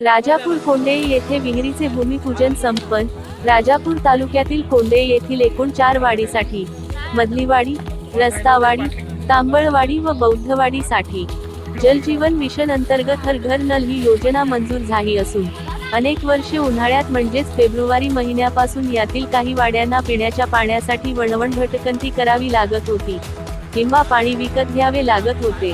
Rajapur Conde येथे विहिरीचे भूमिपूजन संपन्न. राजापूर तालुक्यातील कोंडे येथील एकूण चार वाडीसाठी मधलीवाडी रस्तावाडी तांबळवाडी व बौद्धवाडीसाठी. जलजीवन मिशन अंतर्गत हर घर नल ही योजना मंजूर झाली असून अनेक वर्षे उन्हाळ्यात म्हणजेच फेब्रुवारी महिन्यापासून यातील काही वाड्यांना पिण्याच्या पाण्यासाठी वणवण भटकंती करावी लागत होती. किंवा पाणी विकत घ्यावे लागत होते.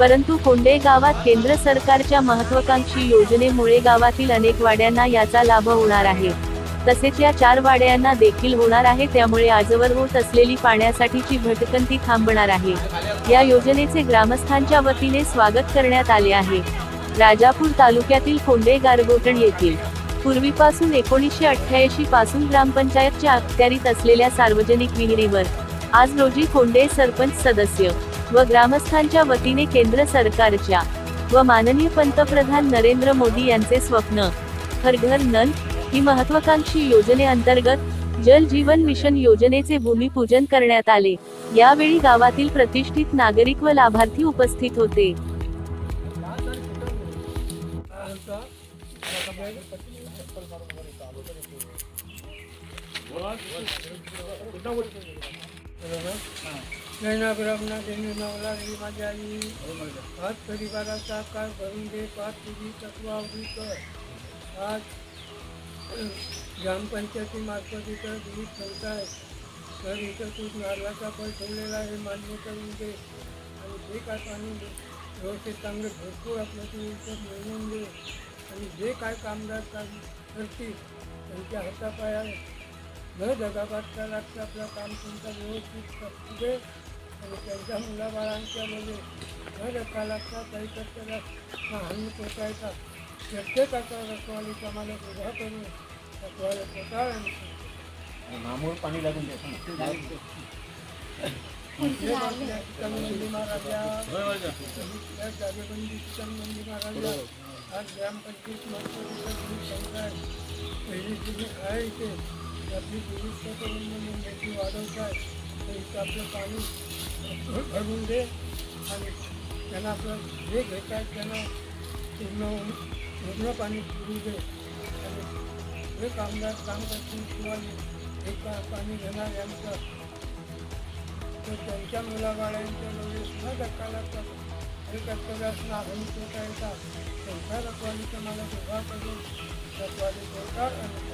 परंतु कोंडे गावात केंद्र सरकारच्या महत्वाकांक्षी योजनेमुळे गावातील अनेक वाड्यांना याचा लाभ होणार आहे. तसेच या चार वाड्यांना देखील होणार आहे त्यामुळे आजवर होत असलेली पाण्यासाठीची भटकंती थांबणार आहे. या योजनेचे ग्रामस्थांच्या वतीने स्वागत करण्यात आले आहे. राजापूर तालुक्यातील कोंडे गारगोटण येथील. पूर्वीपासून एकोणीसशे अठ्ठ्याऐंशी पासून ग्रामपंचायतच्या अखत्यारीत असलेल्या सार्वजनिक विहिरीवर. आज रोजी कोंडे सरपंच सदस्य व ग्रामस्थांच्या वतीने केंद्र सरकारच्या व माननीय पंतप्रधान नरेंद्र मोदी यांचे स्वप्न हर घर नल ही महत्वाकांक्षी योजनेअंतर्गत जल जीवन मिशन योजनेचे भूमिपूजन करण्यात आले. यावेळी गावातील प्रतिष्ठित नागरिक व लाभार्थी उपस्थित होते. नैनाग्रमना देणे नवला रे माझ्या आई हात परिवाराचा आकार भरून दे पाच तुझी तत्वावधी कर. आज ग्रामपंचायतीमार्फत इथं विविध संस्था तर इथं तू नारळाचा फळ ठेवलेला आहे मान्य करून दे. आणि जे काय पाणी व्यवस्थित चांगलं भरपूर आपलं तू इथं मिळवून दे. आणि जे काय कामगार काम करतील त्यांच्या हातापाया न जगाबादच्या लागतं आपलं काम तुमचं व्यवस्थित दे. आणि त्यांच्या मुलाबाळांच्या मध्ये न धक्का लागता काही तर त्याला हानी पोचायचा. प्रत्येकाचा रखवालीचा मला उभा करून रखवाला पोटाळ आणि मामूळ पाणी लागून त्या जागेबंदी चिकनबंदी महाराजा आज ग्रामपंचायत जी आहे इथे आपली दुरुस्त करून म्हणून मोठी वाढवत आहे तर इथं आपलं पाणी भरून दे. आणि त्यांना आपलं जे घेत आहेत त्यांना पूर्ण पूर्ण पाणी पुरू दे. आणि जे कामगार काम करतील किंवा हे का पाणी घेणार यांचं तर त्यांच्या मुलाबाळांच्या डोळे सुद्धा धक्का लागतात. हे कर्तव्यात आधुनिक होता येतात? त्यांच्या रखवालीचं मला सेवा करून रखवाली सरकार आणि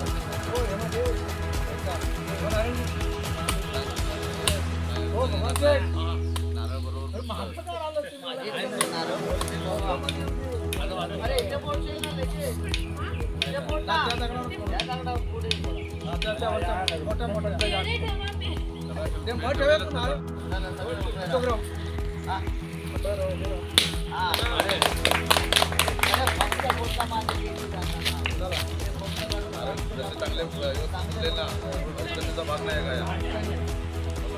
नेऊन दे चांगले भाग नाही काय